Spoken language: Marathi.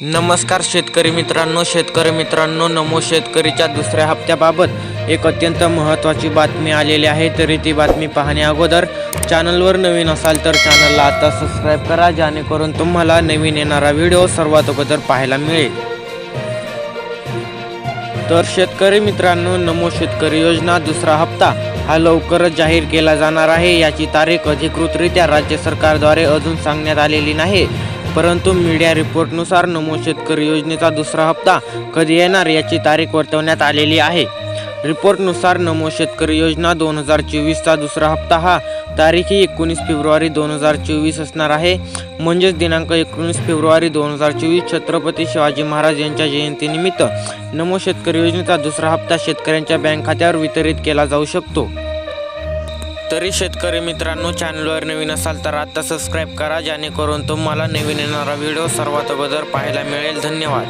नमस्कार शेतकरी मित्रांनो शेतकरी मित्रांनो नमो शेतकरीच्या दुसऱ्या हप्त्याबाबत एक अत्यंत महत्त्वाची बातमी आलेली आहे. तरी ती बातमी पाहण्या अगोदर चॅनलवर नवीन असाल तर चॅनलला आता सबस्क्राईब करा जेणेकरून तुम्हाला नवीन येणारा व्हिडिओ सर्वात अगोदर पाहायला मिळेल. तर शेतकरी मित्रांनो नमो शेतकरी योजना दुसरा हप्ता हा लवकरच जाहीर केला जाणार आहे. याची तारीख अधिकृतरित्या राज्य सरकारद्वारे अजून सांगण्यात आलेली नाही. परंतु मीडिया रिपोर्टनुसार नमो शेतकरी योजनेचा दुसरा हप्ता कधी येणार याची तारीख वर्तवण्यात आलेली आहे. रिपोर्टनुसार नमो शेतकरी योजना दोन हजार चोवीसचा दुसरा हप्ता हा तारीखही एकोणीस फेब्रुवारी दोन हजार चोवीस असणार आहे. म्हणजेच दिनांक एकोणीस फेब्रुवारी दोन हजार चोवीस छत्रपती शिवाजी महाराज यांच्या जयंतीनिमित्त नमो शेतकरी योजनेचा दुसरा हप्ता शेतकऱ्यांच्या बँक खात्यावर वितरित केला जाऊ शकतो. तरी शेतकरी मित्रांनो चॅनलवर नवीन असाल तर आता सबस्क्राईब करा जेणेकरून तुम्हाला नवीन येणारा व्हिडिओ सर्वात अगोदर पाहायला मिळेल. धन्यवाद.